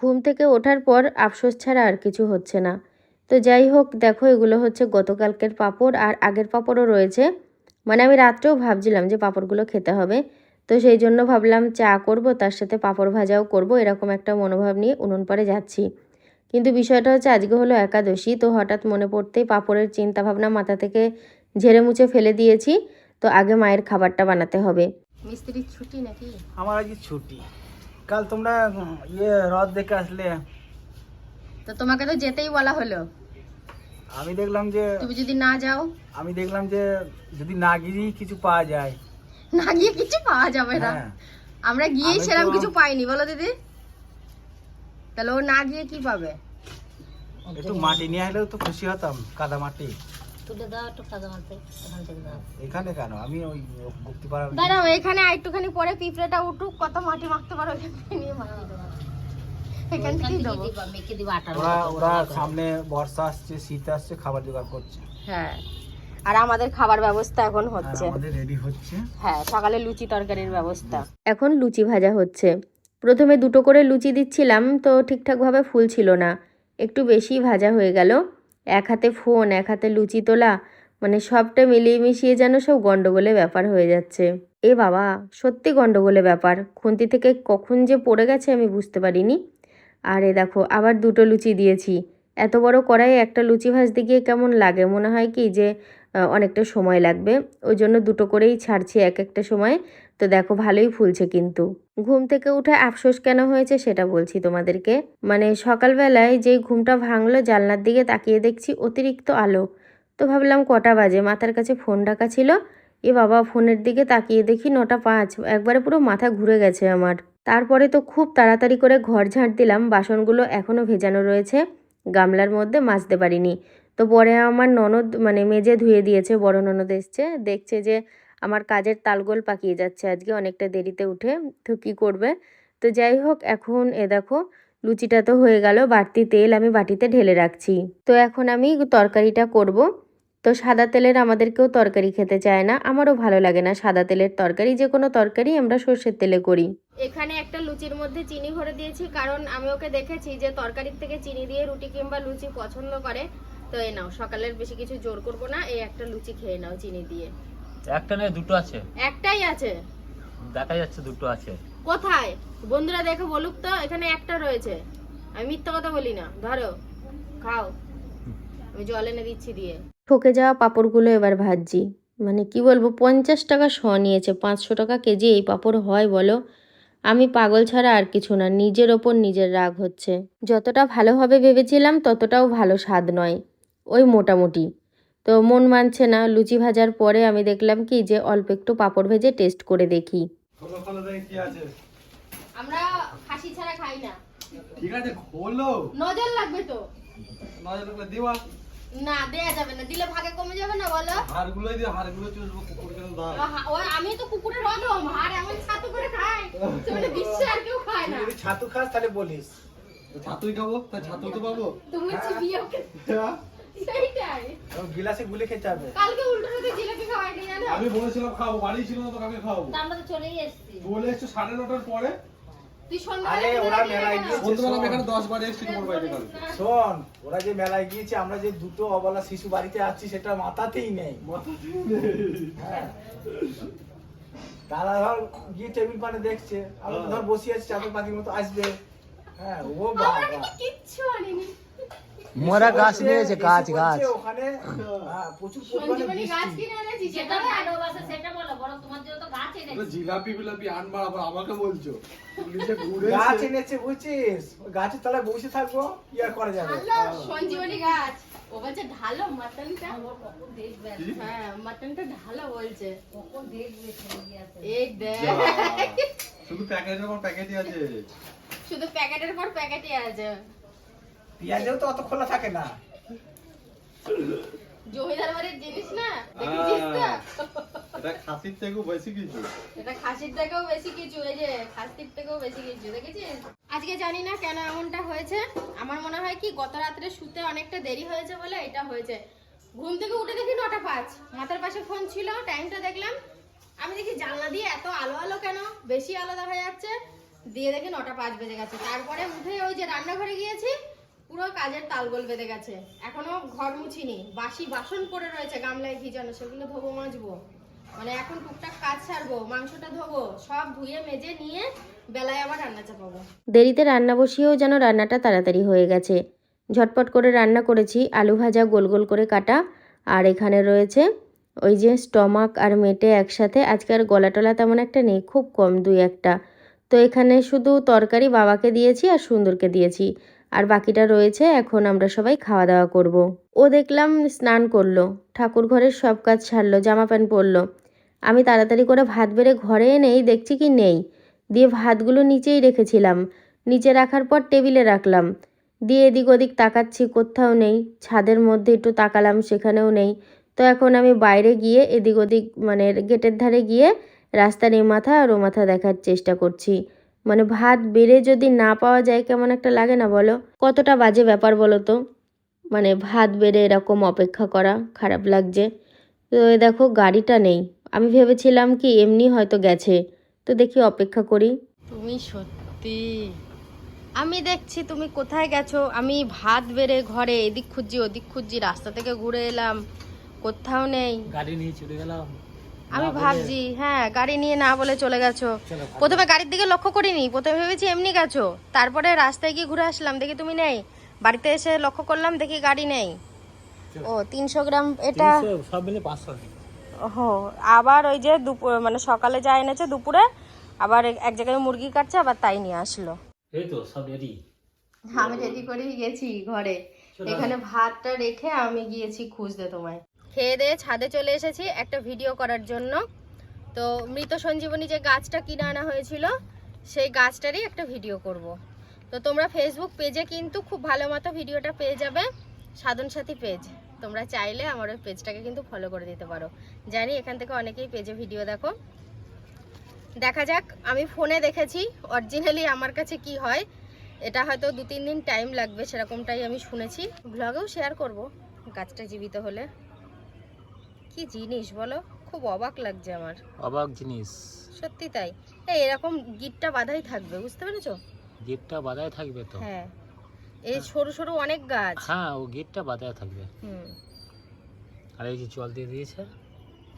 ঘুম থেকে ওঠার পর আফসোস ছাড়া আর কিছু হচ্ছে না। তো যাই হোক দেখো এগুলো হচ্ছে গতকালকের পাপড় আর আগের পাঁপড়ও রয়েছে। মানে আমি রাত্রেও ভাবছিলাম যে পাপড়গুলো খেতে হবে। তো সেই জন্য ভাবলাম চা করব তার সাথে পাপড় ভাজাও করব এরকম একটা মনোভাব নিয়ে উনুন পাড়ে যাচ্ছি। কিন্তু বিষয়টা হচ্ছে আজকে হলো একাদশী তো হঠাৎ মনে পড়তেই পাঁপড়ের চিন্তাভাবনা মাথা থেকে ঝেড়ে মুছে ফেলে দিয়েছি। তো আগে মায়ের খাবারটা বানাতে হবে। মিস্ত্রির ছুটি নাকি? আমার আজকে ছুটি। কাল তোমরা ইয়ে হ্রদ দেখে আসলে। তো তোমাকে তো যেতেই বলা হলো। আমি দেখলাম যে তুমি যদি না যাও। আমি দেখলাম যে যদি না গিয়েই কিছু পাওয়া যায়। না গিয়ে কিছু পাওয়া যাবে না। হ্যাঁ। আমরা গিয়েই আমি তো- সেরকম কিছু পাইনি বলো দিদি। তাহলে ও না গিয়ে কি পাবে? একটু মাটি নিয়ে আসলেও তো খুশি হতাম কাদা মাটি তুলে দাও একটু এখান থেকে দাও। এখানে কেন? আমি ওই দাঁড়াও এখানে আরেকটুখানি পরে পিঁপড়েটা উঠুক কত মাটি মাখতে পারো থেকে নিয়ে মাখিয়ে দেবো এখান এখান থেকে দেবো। মেখে দিবা আটার ওরা ওরা সামনে বর্ষা আসছে শীত আসছে খাবার জোগাড় করছে। হ্যাঁ। আর আমাদের খাবার ব্যবস্থা এখন হচ্ছে। আমাদের রেডি হচ্ছে। হ্যাঁ সকালে লুচি তরকারির ব্যবস্থা। এখন লুচি ভাজা হচ্ছে। প্রথমে দুটো করে লুচি দিচ্ছিলাম তো ঠিকঠাকভাবে ফুলছিল না। একটু বেশি ভাজা হয়ে গেল। এক হাতে ফোন, এক হাতে লুচি তোলা মানে সবটা মিলিয়ে মিশিয়ে যেন সব গন্ডগোলে ব্যাপার হয়ে যাচ্ছে। এ বাবা, সত্যি গন্ডগোলে ব্যাপার। খুন্তি থেকে কখন যে পড়ে গেছে আমি বুঝতে পারিনি। আর এ দেখো, আবার দুটো লুচি দিয়েছি। এত বড় কড়াইয়ে একটা লুচি ভাজতে গিয়ে কেমন লাগে? মনে হয় কি যে অনেকটা সময় লাগবে। ওই জন্য দুটো করেই ছাড়ছি এক একটা সময়। তো দেখো ভালোই ফুলছে কিন্তু। ঘুম থেকে উঠে আফসোস কেন হয়েছে সেটা বলছি তোমাদেরকে। মানে সকালবেলায় যেই ঘুমটা ভাঙলো, জানলার দিকে তাকিয়ে দেখছি অতিরিক্ত আলো। তো ভাবলাম কটা বাজে? মাথার কাছে ফোন ডাকা ছিল। এ বাবা, ফোনের দিকে তাকিয়ে দেখি নটা পাঁচ। একবারে পুরো মাথা ঘুরে গেছে আমার। তারপরে তো খুব তাড়াতাড়ি করে ঘর ঝাঁট দিলাম। বাসনগুলো এখনও ভেজানো রয়েছে। গামলার মধ্যে মাজতে পারিনি। তো পরে আমার ননদ মানে মেজে ধুয়ে দিয়েছে, বড় ননদ এসছে, দেখছে যে আমার কাজের তালগোল পাকিয়ে যাচ্ছে আজকে অনেকটা দেরিতে উঠে, তো কী করবে? তো যাই হোক, এখন এ দেখো, লুচিটা তো হয়ে গেল, বাড়তি তেল আমি বাটিতে ঢেলে রাখছি। তো এখন আমি তরকারিটা করব। তো সাদা তেলের আমাদের কেউ তরকারি খেতে চায় না, আমারও ভালো লাগে না সাদা তেলের তরকারি, যে কোনো তরকারি আমরা সর্ষের তেলে করি। এখানে একটা লুচির মধ্যে চিনি ভরে দিয়েছি, কারণ আমি ওকে দেখেছি যে তরকারির থেকে চিনি দিয়ে রুটি কিংবা লুচি পছন্দ করে। তো এই নাও সকালের বেশি কিছু জোর করব না এই একটা লুচি খেয়ে নাও চিনি দিয়ে। একটা নয় দুটো আছে। একটাই আছে? দেখা যাচ্ছে দুটো আছে। কোথায়? বন্ধুরা দেখে বলুক তো এখানে একটা রয়েছে। আমি মিথ্যা কথা বলি না ধরো খাও। আমি জল এনে দিচ্ছি দিয়ে। ঠকে যাওয়া পাঁপড়গুলো এবার ভাজছি। মানে কি বলব পঞ্চাশ টাকা শ নিয়েছে পাঁচশো টাকা কেজি এই পাপড় হয় বলো। আমি পাগল ছাড়া আর কিছু না নিজের ওপর নিজের রাগ হচ্ছে। যতটা ভালো হবে ভেবেছিলাম ততটাও ভালো স্বাদ নয়। ওই মোটামুটি। তো মন মানছে না লুচি ভাজার পরে আমি দেখলাম কি যে অল্প একটু পাঁপড় ভেজে টেস্ট করে দেখি। আমরা খাসি ছাড়া খাই না। ঠিক আছে খোলো। নজর লাগবে তো। নজর দিবা না দেয়া যাবে না দিলে ভাগে কমে যাবে না বলো? হাড়গুলো দিয়ে হাড়গুলো চুষবো কুকুর কেন দাও? আমি তো কুকুরের রজম আর এমন ছাতু করে খাই সেটা বিশ্বে আর কেউ খায় না। ছাতু খাস তাহলে বলিস। ছাতুই খাব? তা ছাতু তো পাবো। তুমি চিবিয়ে গিলাসে গুলে খেতে হবে। কালকে উল্টো যদি জিলাপি খাওয়াইনি জানো? আমি বলেছিলাম খাব বাড়ি ছিল না তো কাকে খাওয়াবো। আমরা তো চলেই এসেছি। বলে এসছো সাড়ে নটার পরে? তুই আরে ওরা মেলায় গিয়েছে। এখানে বারে এসছি তোমার বাড়িতে কালকে। শোন ওরা যে মেলায় গিয়েছে আমরা যে দুটো অবলা শিশু বাড়িতে আছি সেটা মাথাতেই নেই। হ্যাঁ। দাদা ধর গিয়ে টেবিল পানে দেখছে আমরা ধর বসে আছি চাদর পাখির মতো আসবে। হ্যাঁ ও বাবা। কিচ্ছু আনিনি। মোরা গাছ নিয়েছে গাছ গাছ। ওখানে হ্যাঁ, প্রচুর পরিমাণে সঞ্জীবনী গাছ কিনে এনেছি সেটা ভালোবাসে সেটা বলো বরং তোমার জন্য তো গাছ এনেছি। জিলাপি বিলাপি আনবার আবার আমাকে বলছো। পুলিশে গাছ এনেছে বুঝছিস? গাছের তলায় বসে থাকব কি আর করা যাবে? সঞ্জীবনী গাছ। ও বলছে ঢালো মাটনটা। কখন দেখবে কি? হ্যাঁ মাটনটা ঢালো বলছে। এই দেখ। শুধু প্যাকেটের পর প্যাকেটই আছে। শুধু প্যাকেটের পর প্যাকেটই আছে। পেঁয়াজেও তো অত খোলা থাকে না। জমিদার বাড়ির জিনিস না? দেখেছিস তো? এটা খাসির থেকেও বেশি কিছু। এটা খাসির থেকেও বেশি কিছু এই যে খাসির থেকেও বেশি কিছু দেখেছিস? আজকে জানি না কেন এমনটা হয়েছে। আমার মনে হয় কি গত রাত্রে শুতে অনেকটা দেরি হয়েছে বলে এটা হয়েছে। ঘুম থেকে উঠে দেখি নটা পাঁচ। মাথার পাশে ফোন ছিল টাইমটা দেখলাম। আমি দেখি জানলা দিয়ে এত আলো আলো কেন? বেশি আলো দেখা যাচ্ছে। দিয়ে দেখি নটা পাঁচ বেজে গেছে। তারপরে উঠে ওই যে রান্নাঘরে গিয়েছি পুরো কাজের তালগোল বেঁধে গেছে। এখনও ঘর মুছিনি। বাসি বাসন পড়ে রয়েছে গামলায় ভিজানো, সেগুলো ধোবো, মাজবো। মানে এখন টুকটাক কাজ ছাড়বো, মাংসটা ধোবো, সব ধুয়ে, মেজে, নিয়ে বেলায় আবার রান্না চাপাবো। দেরিতে রান্না বসিয়েও যেন রান্নাটা তাড়াতাড়ি হয়ে গেছে। ঝটপট করে রান্না করেছি, আলু ভাজা গোল গোল করে কাটা। আর এখানে রয়েছে ওই যে স্টমাক আর মেটে একসাথে। আজকে আর গলা টলা তেমন একটা নেই, খুব কম, দুই একটা। তো এখানে শুধু তরকারি বাবাকে দিয়েছি আর সুন্দরকে দিয়েছি। আর বাকিটা রয়েছে, এখন আমরা সবাই খাওয়া দাওয়া করব। ও দেখলাম স্নান করল, ঠাকুর ঘরের সব কাজ ছাড়লো জামা প্যান্ট পরলো। আমি তাড়াতাড়ি করে ভাত বেড়ে ঘরে এনেই দেখছি কি নেই। দিয়ে ভাতগুলো নিচেই রেখেছিলাম, নিচে রাখার পর টেবিলে রাখলাম। দিয়ে এদিক ওদিক তাকাচ্ছি, কোথাও নেই, ছাদের মধ্যে একটু তাকালাম, সেখানেও নেই। তো এখন আমি বাইরে গিয়ে এদিক ওদিক মানে গেটের ধারে গিয়ে রাস্তার এ মাথা আর ও মাথা দেখার চেষ্টা করছি। মানে ভাত বেড়ে যদি না পাওয়া যায় কেমন একটা লাগে না বলো? কতটা বাজে ব্যাপার বলো তো? মানে ভাত বেড়ে এরকম অপেক্ষা করা খারাপ লাগছে। তো এই দেখো গাড়িটা নেই। আমি ভেবেছিলাম কি এমনি হয়তো গেছে। তো দেখি অপেক্ষা করি। তুমি সত্যি? আমি দেখছি তুমি কোথায় গেছো? আমি ভাত বেড়ে ঘরে এদিক খুঁজছি ওদিক খুঁজছি রাস্তা থেকে ঘুরে এলাম কোথাও নেই। গাড়ি নিয়ে চলে গেলাম। আমি ভাবছি হ্যাঁ গাড়ি নিয়ে না বলে চলে গেছো। প্রথমে গাড়ির দিকে লক্ষ্য করিনি প্রথমে ভেবেছি এমনি গেছো। তারপরে রাস্তায় গিয়ে ঘুরে আসলাম দেখি তুমি নেই। বাড়িতে এসে লক্ষ্য করলাম দেখি গাড়ি নেই। ও তিনশো গ্রাম এটা তিনশো, সব মিলে পাঁচশো। ও আবার ওই যে দুপুর মানে সকালে যা এনেছে দুপুরে আবার এক- এক জায়গায় মুরগি কাটছে আবার তাই নিয়ে আসলো। এই তো সব রেডি আমি রেডি করেই গেছি ঘরে। এখানে ভাতটা রেখে আমি গিয়েছি খুঁজতে তোমায়। খেয়ে দিয়ে ছাদে চলে এসেছি একটা ভিডিও করার জন্য। তো মৃত সঞ্জীবনী যে গাছটা কিনে আনা হয়েছিল, সেই গাছটারই একটা ভিডিও করব। তো তোমরা ফেসবুক পেজে কিন্তু খুব ভালো মতো ভিডিওটা পেয়ে যাবে, সাধন সাথী পেজ তোমরা চাইলে আমার ওই পেজটাকে কিন্তু ফলো করে দিতে পারো। জানি এখান থেকে অনেকেই পেজে ভিডিও দেখো। দেখা যাক, আমি ফোনে দেখেছি অরিজিনালি আমার কাছে কি হয়, এটা হয়তো দু তিন দিন টাইম লাগবে, সেরকমটাই আমি শুনেছি। ব্লগেও শেয়ার করব, গাছটা জীবিত হলে। কি জিনিস বলো? খুব অবাক লাগছে আমার। অবাক জিনিস। সত্যি তাই? এই এরকম গিটটা বাধাই থাকবে বুঝতে পেরেছ? গিটটা বাধায় থাকবে তো? হ্যাঁ। এই সরু সরু অনেক গাছ। হ্যাঁ ও গিটটা বাধায় থাকবে। হুম। আর এই যে জল দিয়ে দিয়েছে?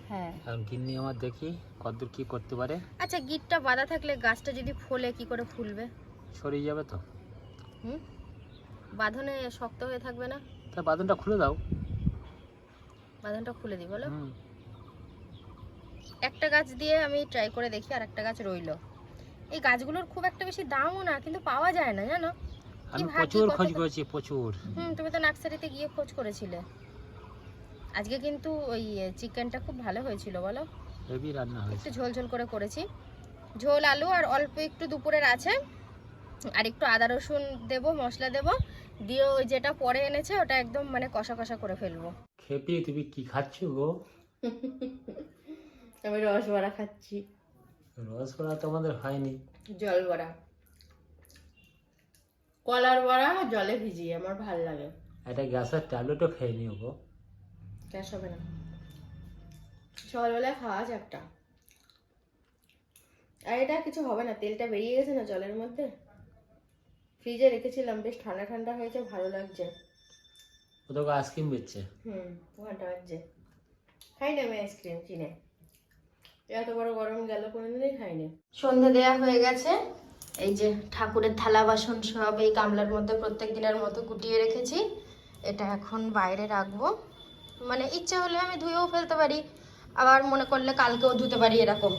হ্যাঁ। এখন গিন্নি আমার দেখি কতদূর কি করতে পারে। আচ্ছা গিটটা বাঁধা থাকলে গাছটা যদি ফোলে কি করে ফুলবে? সরিয়ে যাবে তো? হুম? বাঁধনে শক্ত হয়ে থাকবে না? তা বাঁধনটা খুলে দাও। বাঁধনটা খুলে দিই বলো? একটা গাছ দিয়ে আমি ট্রাই করে দেখি আর একটা গাছ রইল। এই গাছগুলোর খুব একটা বেশি দামও না কিন্তু পাওয়া যায় না জানো? আমি প্রচুর খোঁজ করেছি প্রচুর। হুম তুমি তো নার্সারিতে গিয়ে খোঁজ করেছিলে। আজকে কিন্তু ওই চিকেনটা খুব ভালো হয়েছিল বলো? হেভি রান্না একটু ঝোল ঝোল করে করেছি। ঝোল আলু আর অল্প একটু দুপুরের আছে। আর একটু আদা রসুন দেবো মশলা দেবো। দিয়ে ওই যেটা পরে এনেছে ওটা একদম মানে কষা কষা করে ফেলব। খেপি তুমি কি খাচ্ছ গো? আমি রস বড়া খাচ্ছি। রস করা তো আমাদের হয়নি। জল বড়া। কলার বড়া জলে ভিজিয়ে আমার ভালো লাগে। এটা গ্যাসের ট্যাবলেটও খেয়ে নিও গো। গ্যাস হবে না। সকালবেলায় খাওয়া যায় একটা আর এটা কিছু হবে না তেলটা বেরিয়ে গেছে না জলের মধ্যে? ফ্রিজে রেখেছিলাম বেশ ঠান্ডা ঠান্ডা হয়েছে ভালো লাগছে। ও তোকে আইসক্রিম বেচছে হুম ঘণ্টা বাজছে। খাই না আমি আইসক্রিম কিনে। এত বড় গরম গেল কোনোদিনই খাইনি সন্ধে দেয়া হয়ে গেছে। এই যে ঠাকুরের থালা বাসন সব এই গামলার মধ্যে প্রত্যেক দিনের মতো গুটিয়ে রেখেছি। এটা এখন বাইরে রাখব। মানে ইচ্ছা হলে আমি ধুয়েও ফেলতে পারি আবার মনে করলে কালকেও ধুতে পারি এরকম।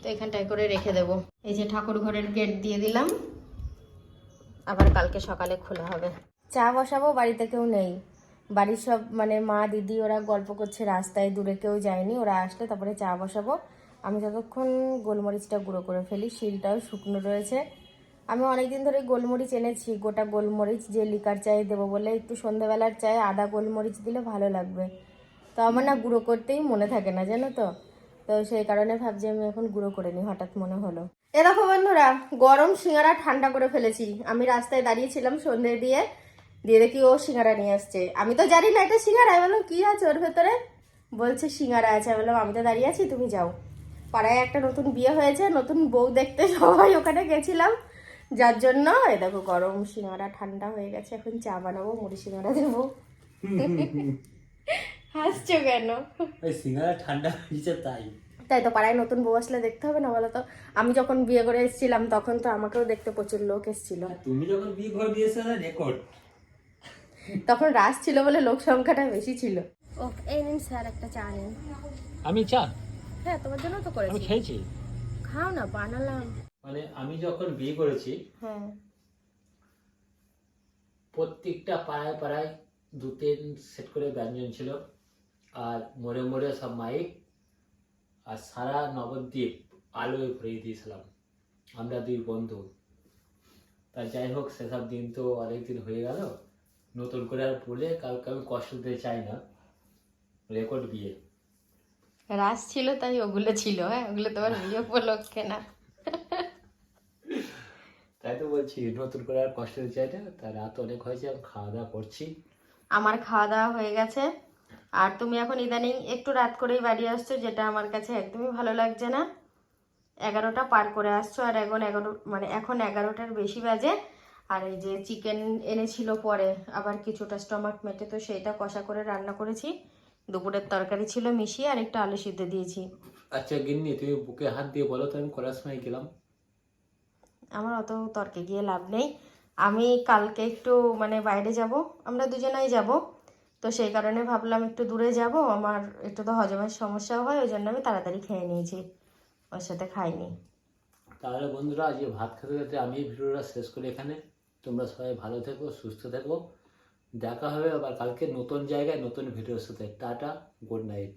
তো এখানটায় করে রেখে দেব। এই যে ঠাকুর ঘরের গেট দিয়ে দিলাম। আবার কালকে সকালে খোলা হবে। চা বসাবো, বাড়িতে কেউ নেই। বাড়ির সব মানে মা, দিদি ওরা গল্প করছে, রাস্তায় দূরে কেউ যায়নি, ওরা আসলে তারপরে চা বসাবো। আমি ততক্ষণ গোলমরিচটা গুঁড়ো করে ফেলি, শিলটাও শুকনো রয়েছে। আমি অনেকদিন ধরে গোলমরিচ এনেছি, গোটা গোলমরিচ যে লিকার চায়ে দেবো বলে একটু সন্ধ্যাবেলার চায়ে আদা গোলমরিচ দিলে ভালো লাগবে। তো আমার না গুঁড়ো করতেই মনে থাকে না, জানো তো? তো সেই কারণে ভাবছি আমি এখন গুঁড়ো করে নিই, হঠাৎ মনে হলো। এ দেখো বন্ধুরা গরম সিঙ্গারা ঠান্ডা করে ফেলেছি। আমি রাস্তায় দাঁড়িয়েছিলাম সন্ধে দিয়ে দিয়ে দেখি ও সিঙ্গারা নিয়ে আসছে। আমি তো জানি না এটা সিঙ্গারা আমি বললাম কি আছে ওর ভেতরে? বলছে সিঙ্গারা আছে। আমি বললাম আমি তো দাঁড়িয়ে আছি তুমি যাও। পাড়ায় একটা নতুন বিয়ে হয়েছে নতুন বউ দেখতে সবাই ওখানে গেছিলাম। যার জন্য এ দেখো গরম সিঙ্গারা ঠান্ডা হয়ে গেছে এখন চা বানাবো মুড়ি সিঙ্গারা দেবো। হাসছো কেন? সিঙ্গারা ঠান্ডা হয়েছে তাই। তাই তো পাড়ায় নতুন বউ আসলে দেখতে হবে না বলো তো? আমি যখন বিয়ে করে এসেছিলাম তখন তো আমাকেও দেখতে প্রচুর লোক এসেছিল। তুমি যখন বিয়ে করে দিয়েছ না রেকর্ড তখন রাস ছিল বলে লোক সংখ্যাটা বেশি ছিল। ও এই নিন স্যার একটা চা নিন। আমি চা? হ্যাঁ তোমার জন্য তো আমি করেছি খেয়েছি। খাও না বানালাম। মানে আমি যখন বিয়ে করেছি হ্যাঁ। প্রত্যেকটা পাড়ায় পাড়ায় দু তিন সেট করে ব্যঞ্জন ছিল। আর মোড়ে মোড়ে সব মাইক আর সারা নবদ্বীপ আলোয় ভরিয়ে দিয়েছিলাম। আমরা দুই বন্ধু। তা যাই হোক সেসব দিন তো অনেক দিন হয়ে গেল। নতুন করে আর বলে কাউকে আমি কষ্ট দিতে চাই না। রেকর্ড বিয়ে। রাস ছিল তাই ওগুলো ছিল হ্যাঁ? ওগুলো তোমার বিয়ে উপলক্ষে না। তাই তো বলছি নতুন করে আর কষ্ট দিতে চাই না। তা রাত অনেক হয়েছে আমি খাওয়া দাওয়া করছি। আমার খাওয়া দাওয়া হয়ে গেছে। আর তুমি এখন ইদানিং একটু রাত করেই বাড়ি আসছো যেটা আমার কাছে একদমই ভালো লাগছে না। এগারোটা পার করে আসছো আর এখন এগারো মানে এখন এগারোটার বেশি বাজে। আর এই যে চিকেন এনেছিল পরে আবার কিছুটা স্টমাক মেটে তো সেইটা কষা করে রান্না করেছি। দুপুরের তরকারি ছিল মিশিয়ে আর একটু আলু সিদ্ধ দিয়েছি। আচ্ছা গিন্নি তুমি বুকে হাত দিয়ে বলো তো আমি করার সময় গেলাম। আমার অত তর্কে গিয়ে লাভ নেই। আমি কালকে একটু মানে বাইরে যাব আমরা দুজনেই যাব। তো সেই কারণে ভাবলাম একটু দূরে যাব। আমার একটু তো হজমের সমস্যাও হয়, ওই জন্য আমি তাড়াতাড়ি খেয়ে নিয়েছি। ওর সাথে খাইনি। তাহলে বন্ধুরা, আজকে ভাত খেতে খেতে আমি ভিডিওটা শেষ করি এখানে। তোমরা সবাই ভালো থেকো, সুস্থ থেকো। দেখা হবে আবার কালকে নতুন জায়গায় নতুন ভিডিওর সাথে। Tata, good night.